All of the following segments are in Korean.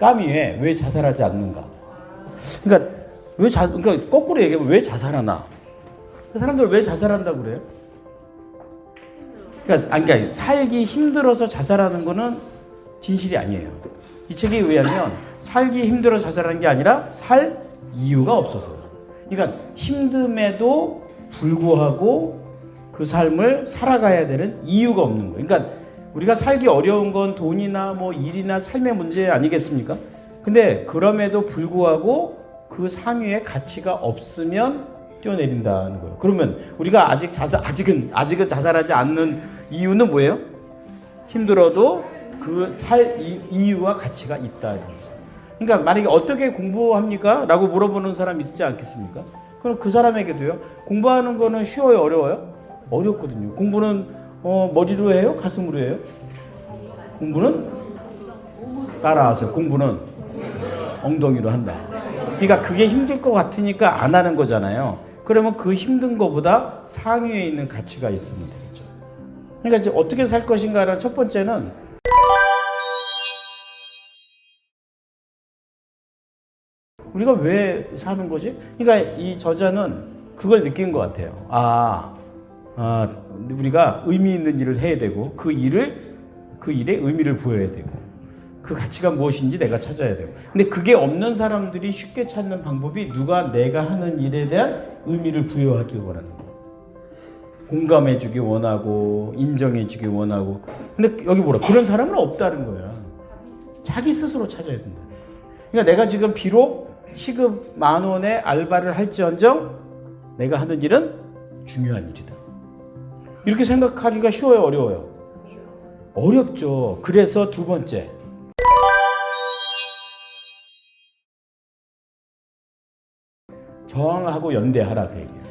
까미에 왜 자살하지 않는가? 그러니까 왜 자, 그러니까 거꾸로 얘기하면 왜 자살하나? 그 사람들 왜 자살한다고 그래요? 그러니까, 아니, 그러니까 살기 힘들어서 자살하는 거는 진실이 아니에요. 이 책에 의하면 살기 힘들어 자살하는 게 아니라 살 이유가 없어서. 그러니까 힘듦에도 불구하고 그 삶을 살아가야 되는 이유가 없는 거예요. 그러니까 우리가 살기 어려운 건 돈이나 뭐 일이나 삶의 문제 아니겠습니까? 근데 그럼에도 불구하고 그 상위의 가치가 없으면 뛰어내린다는 거예요. 그러면 우리가 아직 자살 아직은 아직은 자살하지 않는 이유는 뭐예요? 힘들어도 그 살 이유와 가치가 있다. 그러니까 만약에 어떻게 공부합니까? 라고 물어보는 사람 있지 않겠습니까? 그럼 그 사람에게도요. 공부하는 거는 쉬워요, 어려워요? 어렵거든요. 공부는 어, 머리로 해요, 가슴으로 해요? 공부는 따라하세요. 공부는 엉덩이로 한다. 그러니까 그게 힘들 것 같으니까 안 하는 거잖아요. 그러면 그 힘든 거보다 상위에 있는 가치가 되죠. 그러니까 이제 어떻게 살 것인가라는 첫 번째는 우리가 왜 사는 거지? 그러니까 이 저자는 그걸 느낀 것 같아요. 아, 아, 우리가 의미 있는 일을 해야 되고 그 일을 그 일에 의미를 부여해야 되고 그 가치가 무엇인지 내가 찾아야 되고. 근데 그게 없는 사람들이 쉽게 찾는 방법이 누가 내가 하는 일에 대한 의미를 부여하기 원하는 거예요. 공감해주기 원하고 인정해주기 원하고. 근데 여기 뭐라 그런 사람은 없다는 거야. 자기 스스로 찾아야 된다. 그러니까 내가 지금 비록 시급 만 원의 알바를 할지언정 내가 하는 일은 중요한 일이다. 이렇게 생각하기가 쉬워요, 어려워요? 어렵죠. 그래서 두 번째. 저항하고 연대하라 그 얘기예요.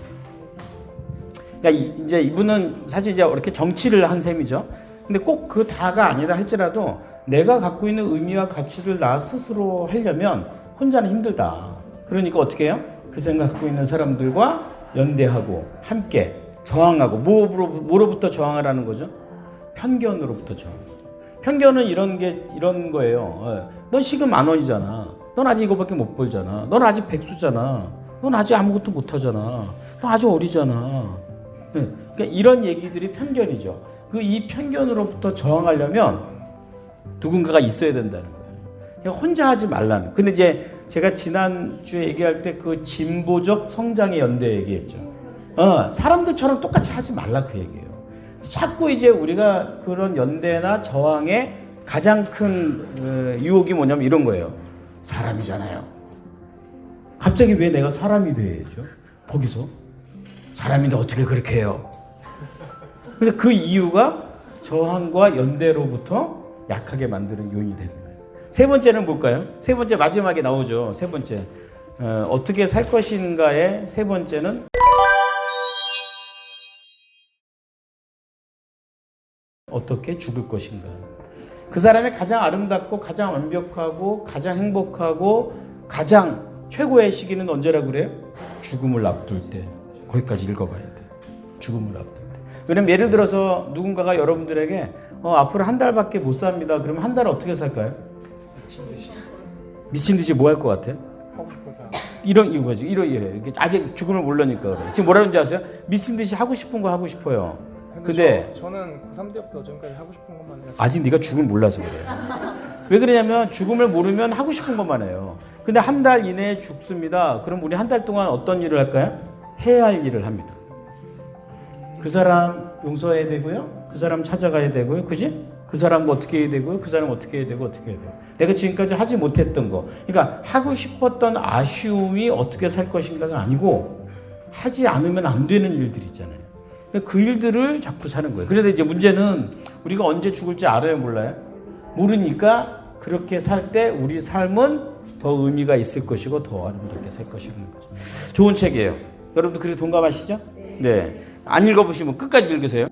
그러니까 이- 이제 이분은 사실 이제 이렇게 정치를 한 셈이죠. 근데 꼭 그 다가 아니라 할지라도 내가 갖고 있는 의미와 가치를 나 스스로 하려면 혼자는 힘들다. 그러니까 어떻게 해요? 그 생각 갖고 있는 사람들과 연대하고 함께 저항하고 뭐로, 뭐로부터 저항하라는 거죠? 편견으로부터 저항. 편견은 이런 게 이런 거예요. 어, 넌 시급 만 원이잖아. 넌 아직 이거밖에 못 벌잖아. 넌 아직 백수잖아. 넌 아직 아무것도 못 하잖아. 넌 아직 어리잖아. 예, 그러니까 이런 얘기들이 편견이죠. 그 이 편견으로부터 저항하려면 누군가가 있어야 된다는 거예요. 혼자 하지 말라는. 근데 이제 제가 지난주에 얘기할 때 그 진보적 성장의 연대 얘기했죠. 어, 사람들처럼 똑같이 하지 말라 그 얘기예요. 자꾸 이제 우리가 그런 연대나 저항의 가장 큰 어, 유혹이 뭐냐면 이런 거예요. 사람이잖아요. 갑자기 왜 내가 사람이 돼야죠? 거기서 사람인데 어떻게 그렇게 해요? 그래서 그 이유가 저항과 연대로부터 약하게 만드는 요인이 되는 거예요. 세 번째는 뭘까요? 세 번째 마지막에 나오죠. 세 번째 어, 어떻게 살 것인가의 세 번째는 어떻게 죽을 것인가. 그 사람의 가장 아름답고 가장 완벽하고 가장 행복하고 가장 최고의 시기는 언제라고 그래요? 죽음을 앞둘 때. 거기까지 읽어봐야 돼. 죽음을 앞둘 때. 왜냐면 예를 들어서 누군가가 여러분들에게 어, 앞으로 한 달밖에 못 삽니다. 그러면 한달 어떻게 살까요? 미친 듯이 뭐 할 것? 하고 싶어서 이런 이유가지. 이런 이유. 이게 아직 죽음을 모르니까 그래. 지금 뭐라는지 아세요? 미친 듯이 하고 싶은 거 하고 싶어요. 근데 저, 저는 고3 때부터 지금까지 하고 싶은 것만 해요 아직 네가 죽음을 몰라서 그래. 왜 그러냐면 죽음을 모르면 하고 싶은 것만 해요. 근데 한 달 이내에 죽습니다. 그럼 우리 한 달 동안 어떤 일을 할까요? 해야 할 일을 합니다. 그 사람 용서해야 되고요. 그 사람 찾아가야 되고요. 그지? 그 사람 뭐 어떻게 해야 되고요. 그 사람 어떻게 해야 되고 어떻게 해야 되고. 내가 지금까지 하지 못했던 거. 그러니까 하고 싶었던 아쉬움이 어떻게 살 것인가가 아니고 하지 않으면 안 되는 일들 있잖아요. 그 일들을 자꾸 사는 거예요. 그런데 이제 문제는 우리가 언제 죽을지 알아요, 몰라요? 모르니까 그렇게 살 때 우리 삶은 더 의미가 있을 것이고 더 아름답게 살 것이라는 거죠. 좋은 책이에요. 여러분도 그렇게 동감하시죠? 네. 안 읽어보시면 끝까지 읽으세요.